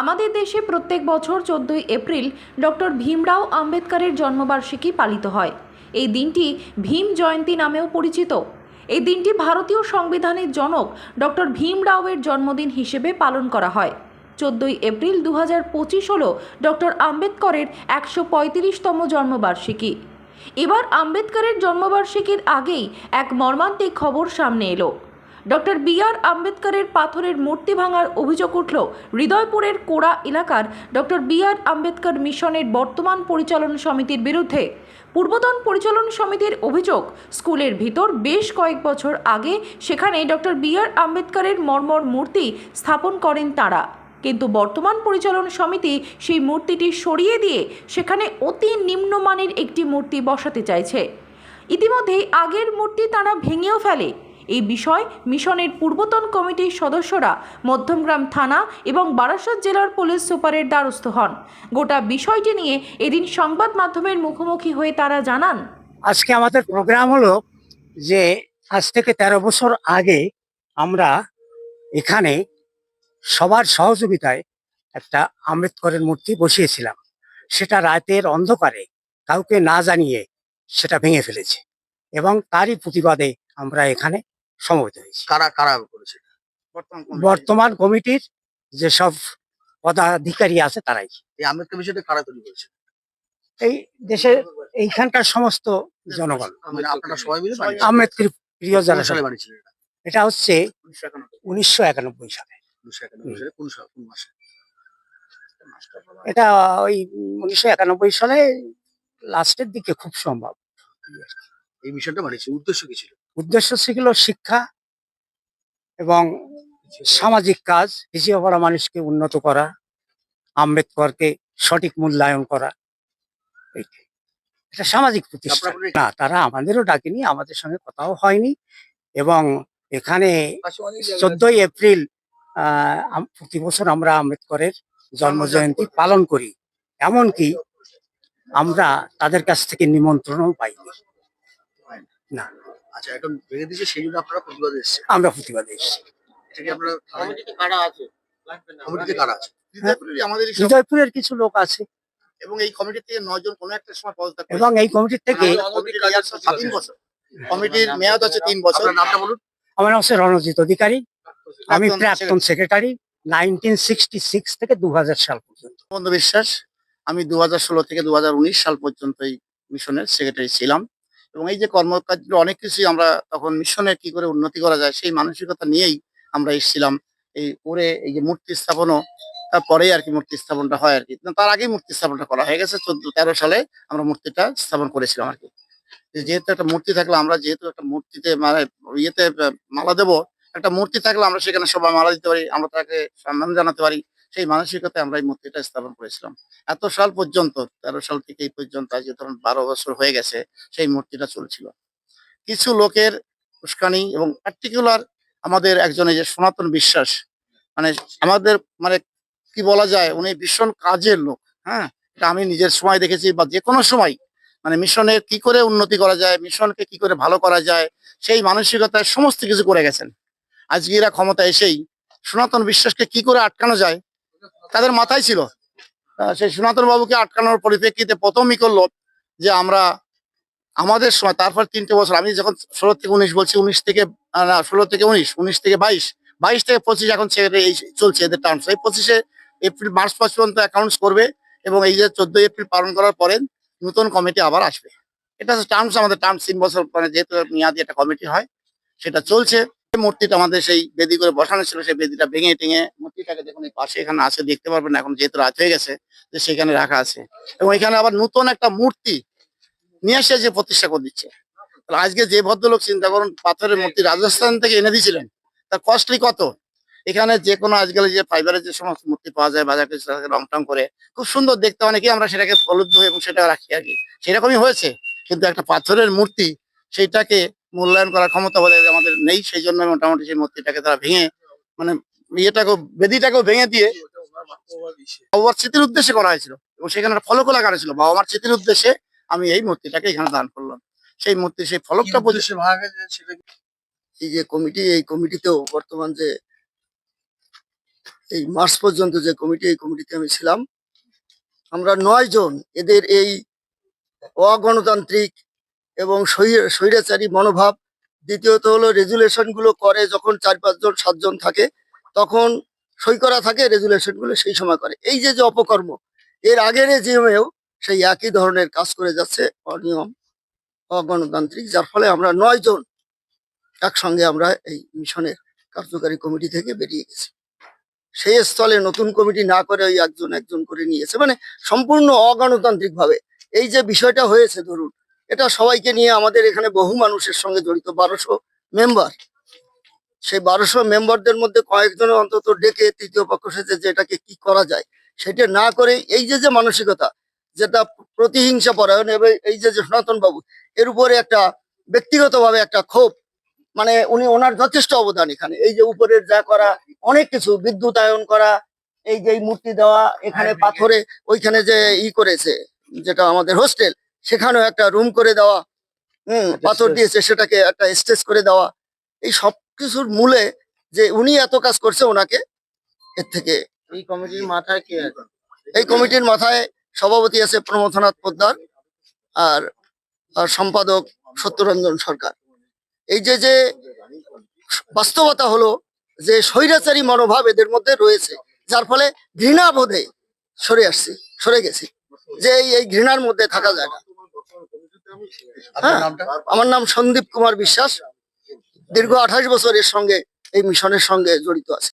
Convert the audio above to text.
আমাদের দেশে প্রত্যেক বছর চোদ্দই এপ্রিল ডক্টর ভীমরাও আম্বেদকরের জন্মবার্ষিকী পালিত হয়। এই দিনটি ভীম জয়ন্তী নামেও পরিচিত। এই দিনটি ভারতীয় সংবিধানের জনক ডক্টর ভীমরাওয়ের জন্মদিন হিসেবে পালন করা হয়। চোদ্দই এপ্রিল দু হাজার পঁচিশ হল ডক্টর আম্বেদকরের একশো পঁয়ত্রিশতম জন্মবার্ষিকী। এবার আম্বেদকরের জন্মবার্ষিকীর আগেই এক মর্মান্তিক খবর সামনে এলো। ডক্টর বি আর আম্বেদকরের পাথরের মূর্তি ভাঙার অভিযোগ উঠল হৃদয়পুরের কোড়া এলাকার ডক্টর বি আর আম্বেদকর মিশনের বর্তমান পরিচালন সমিতির বিরুদ্ধে। পূর্বতন পরিচালন সমিতির অভিযোগ, স্কুলের ভিতর বেশ কয়েক বছর আগে সেখানে ডক্টর বি আর আম্বেদকরের মর্মর মূর্তি স্থাপন করেন তারা। কিন্তু বর্তমান পরিচালন সমিতি সেই মূর্তিটি সরিয়ে দিয়ে সেখানে অতি নিম্নমানের একটি মূর্তি বসাতে চাইছে। ইতিমধ্যেই আগের মূর্তি তারা ভেঙেও ফেলে। এই বিষয় মিশনের পূর্বতন কমিটির সদস্যরা মধ্যমগ্রাম থানা এবং বারাসাত জেলার পুলিশ সুপারের দ্বারস্থ হন। গোটা বিষয়টি নিয়ে এদিন সংবাদ মাধ্যমের মুখোমুখি হয়ে তারা জানান। আজকে আমাদের প্রোগ্রাম হলো যে আজ থেকে তেরো বছর আগে আমরা এখানে সবার সহযোগিতায় একটা আম্বেদকরের মূর্তি বসিয়েছিলাম। সেটা রাতের অন্ধকারে কাউকে না জানিয়ে সেটা ভেঙে ফেলেছে এবং তারই প্রতিবাদে আমরা এখানে সমবেত হয়েছি। কারা কারা করেছে? বর্তমান কমিটি। বর্তমান কমিটির যেসব পদাধিকারী আছে তারাই। এই আম্বেদকর বিষয়টা কারা তৈরি করেছে? এই দেশের এইখানকার সমস্ত জনগণ? আম্বেদকর প্রিয় যারা সালে এটা? হচ্ছে উনিশশো একানব্বই। সালে। এটা ওই উনিশশো একানব্বই সালে লাস্টের দিকে খুব সম্ভব। এই মিশনটা বানিয়েছে উদ্দেশ্য কি ছিল? উদ্দেশ্য ছিল শিক্ষা এবং সামাজিক কাজ পিছিয়ে পড়া মানুষকে উন্নত করা আম্বেদকরকে সঠিক মূল্যায়ন করা। এটা সামাজিক প্রতিষ্ঠান। না তারা আমাদেরও ডাকেনি আমাদের সঙ্গে কথাও হয়নি এবং এখানে চোদ্দই এপ্রিল প্রতি বছর আমরা আম্বেদকরের জন্ম জয়ন্তী পালন করি। এমনকি আমরা তাদের কাছ থেকে নিমন্ত্রণও পাইনি। না। আচ্ছা এখন ভেঙে দিয়েছে সেই জন্য আপনারা প্রতিবাদ এসছে আমরা প্রতিবাদে এসেছি। এটা কি আপনারা কমিটিতে কারা আছে? কমিটিতে কারা আছে? হৃদয়পুরেরই আমাদের হৃদয়পুরের কিছু লোক আছে। এবং এই কমিটি থেকে কোনো একটা সময় পদত্যাগ এবং এই কমিটির থেকে তিন বছর। কমিটির মেয়াদ হচ্ছে তিন বছর। নামটা বলুন। আমার নাম হচ্ছে রণজিৎ অধিকারী। আমি প্রাক্তন সেক্রেটারি নাইনটিন সিক্সটি সিক্স থেকে দু সাল পর্যন্ত। বন্ধু বিশ্বাস আমি দু ষোলো থেকে দু হাজার উনিশ সাল পর্যন্ত এই মিশনের সেক্রেটারি ছিলাম। এবং এই যে কর্মকাণ্ড অনেক কিছুই আমরা তখন মিশনের কি করে উন্নতি করা যায়, সেই মানসিকতা নিয়েই আমরা এসেছিলাম। এই করে এই যে মূর্তি স্থাপনও তারপরেই আর কি মূর্তি স্থাপনটা হয় আর কি। তার আগেই মূর্তি স্থাপনটা করা হয়ে গেছে। চোদ্দ, তেরো সালে আমরা মূর্তিটা স্থাপন করেছিলাম আর কি। যেহেতু একটা মূর্তি থাকলে আমরা যেহেতু একটা মূর্তিতে মানে ইয়েতে মালা দেবো, একটা মূর্তি থাকলে আমরা সেখানে সবাই মালা দিতে পারি, আমরা তাকে সম্মান জানাতে পারি। সেই মানসিকতায় আমরা এই মূর্তিটা স্থাপন করেছিলাম। এত সাল পর্যন্ত, তেরো সাল থেকে এই পর্যন্ত আজকে ধরুন বারো বছর হয়ে গেছে সেই মূর্তিটা চলছিল। কিছু লোকের উস্কানি এবং পার্টিকুলার আমাদের একজন এই যে সনাতন বিশ্বাস মানে আমাদের মানে কি বলা যায়, উনি ভীষণ কাজের লোক হ্যাঁ? এটা আমি নিজের সময় দেখেছি বা যে কোনো সময় মানে মিশনের কি করে উন্নতি করা যায়, মিশনকে কি করে ভালো করা যায়, সেই মানসিকতায় সমস্ত কিছু করে গেছেন। আজকে এরা ক্ষমতা এসেই সনাতন বিশ্বাসকে কি করে আটকানো যায় তাদের মাথায় ছিল। সেই সনাতন বাবুকে আটকানোর পরিপ্রেক্ষিতে প্রথমই করল যে আমরা আমাদের সময়, তারপর তিনটে বছর, আমি যখন ষোলো থেকে উনিশ বলছি, উনিশ থেকে ষোলো থেকে উনিশ উনিশ থেকে বাইশ বাইশ থেকে পঁচিশ এখন এই চলছে এদের টার্মস এই পঁচিশে এপ্রিল, মার্চ মাস পর্যন্ত অ্যাকাউন্টস করবে এবং এই যে চোদ্দই এপ্রিল পালন করার পরে নতুন কমিটি আবার আসবে। এটা টার্মস আমাদের টার্মস তিন বছর মানে যেহেতু মেয়াদি একটা কমিটি হয়, সেটা চলছে। মূর্তিটা আমাদের সেই বেদি করে বসানো ছিল, সেই বেদিটা ভেঙে টেঙে মূর্তিটাকে দেখুন এই পাশে এখানে আছে, দেখতে পারবেন এখন যেহেতু রাত হয়ে গেছে, যে সেখানে রাখা আছে। এবং এখানে আবার নতুন একটা মূর্তি নিয়ে এসে যে প্রতিষ্ঠা করে দিচ্ছে। আজকে যে ভদ্রলোক চিন্তা করুন, পাথরের মূর্তি রাজস্থান থেকে এনে দিয়েছিলেন, তার কস্টলি কত? এখানে যে কোনো আজকাল যে ফাইবারের যে সমস্ত মূর্তি পাওয়া যায়, বাজার কিছু রং টং করে, খুব সুন্দর দেখতে অনেকেই আমরা সেটাকে প্রলুব্ধ এবং সেটা রাখি আর কি। সেরকমই হয়েছে, কিন্তু একটা পাথরের মূর্তি, সেইটাকে মূল্যায়ন করার ক্ষমতা বলে আমাদের নেই সেই জন্য মোটামুটি সেই মূর্তিটাকে তারা ভেঙে মানে ইয়েটাকেও বেদিটাকেও ভেঙে দিয়ে বাবা মার স্মৃতির উদ্দেশ্যে করা হয়েছিল। এবং সেখানে একটা ফলকও লাগানো ছিল। বাবা মার স্মৃতির উদ্দেশ্যে আমি এই মূর্তিটাকে এখানে দান করলাম। সেই মূর্তি সেই ফলকটা পর্যন্ত- এই যে কমিটি এই কমিটিতেও বর্তমান যে এই মার্চ পর্যন্ত যে কমিটি এই কমিটিতে আমি ছিলাম। আমরা নয় জন এদের এই অগণতান্ত্রিক এবং স্বৈরাচারী মনোভাব। দ্বিতীয়ত হলো রেজুলেশনগুলো করে যখন চার পাঁচজন সাতজন থাকে, তখন সই করা থাকে, রেজুলেশনগুলো সেই সময় করে। এই যে যে অপকর্ম, এর আগের জিএমেও সেই একই ধরনের কাজ করে যাচ্ছে অনিয়ম, অগণতান্ত্রিক, যার ফলে আমরা নয় জন একসঙ্গে আমরা এই মিশনের কার্যকারী কমিটি থেকে বেরিয়ে গেছি। সেই স্থলে নতুন কমিটি না করে ওই একজন একজন করে নিয়েছে। মানে সম্পূর্ণ অগণতান্ত্রিক ভাবে এই যে বিষয়টা হয়েছে, ধরুন এটা সবাইকে নিয়ে আমাদের এখানে বহু মানুষের সঙ্গে জড়িত বারোশো মেম্বার সেই বারোশো মেম্বারদের মধ্যে কয়েকজন অন্তত ডেকে তৃতীয় পক্ষ সেজে যে এটাকে কি করা যায় সেটা না করে এই যে যে মানসিকতা যেটা প্রতিহিংসা পরায়ণ এবং এই যে যে সনাতন বাবু এর উপরে একটা ব্যক্তিগতভাবে একটা ক্ষোভ মানে উনি ওনার যথেষ্ট অবদান এখানে। এই যে উপরের যা করা অনেক কিছু বিদ্যুতায়ন করা এই যে মূর্তি দেওয়া এখানে পাথরে ওইখানে যে ই করেছে যেটা আমাদের হোস্টেল সেখানেও একটা রুম করে দেওয়া হুম পাথর দিয়েছে সেটাকে একটা স্টেজ করে দেওয়া। এই সব কিছুর মূলে যে উনি এত কাজ করছে ওনাকে এর থেকে এই কমিটির মাথায় কে এই কমিটির মাথায় সভাপতি আছে প্রমথনাথ পোদ্দার আর সম্পাদক সত্যরঞ্জন সরকার। এই যে যে বাস্তবতা হলো যে স্বৈরাচারী মনোভাব এদের মধ্যে রয়েছে যার ফলে ঘৃণা বোধে সরে আসছি সরে গেছি। যে এই এই ঘৃণার মধ্যে থাকা যায় না। হ্যাঁ। আমার নাম সন্দীপ কুমার বিশ্বাস। দীর্ঘ আঠাশ বছরের সঙ্গে এই মিশনের সঙ্গে জড়িত আছে।